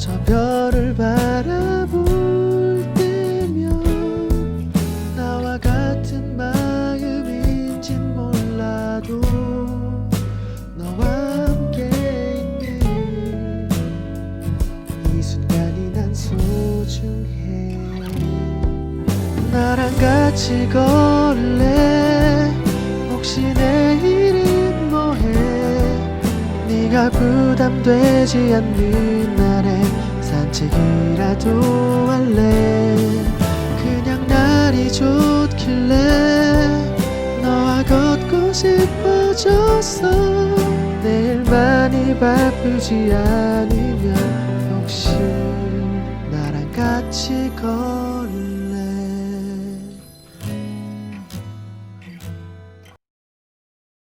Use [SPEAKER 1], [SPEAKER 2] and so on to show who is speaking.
[SPEAKER 1] 저 별을 바라볼 때면 나와 같은 마음인진 몰라도 너와 함께 있는 이 순간이 난 소중해. 나랑 같이 걸래? 혹시 내일은 뭐해? 네가 부담되지 않는 날에 산책이라도 할래? 그냥 날이 좋길래 너와 걷고 싶어졌어. 내일 많이 바쁘지 않으면 혹시 나랑 같이 걸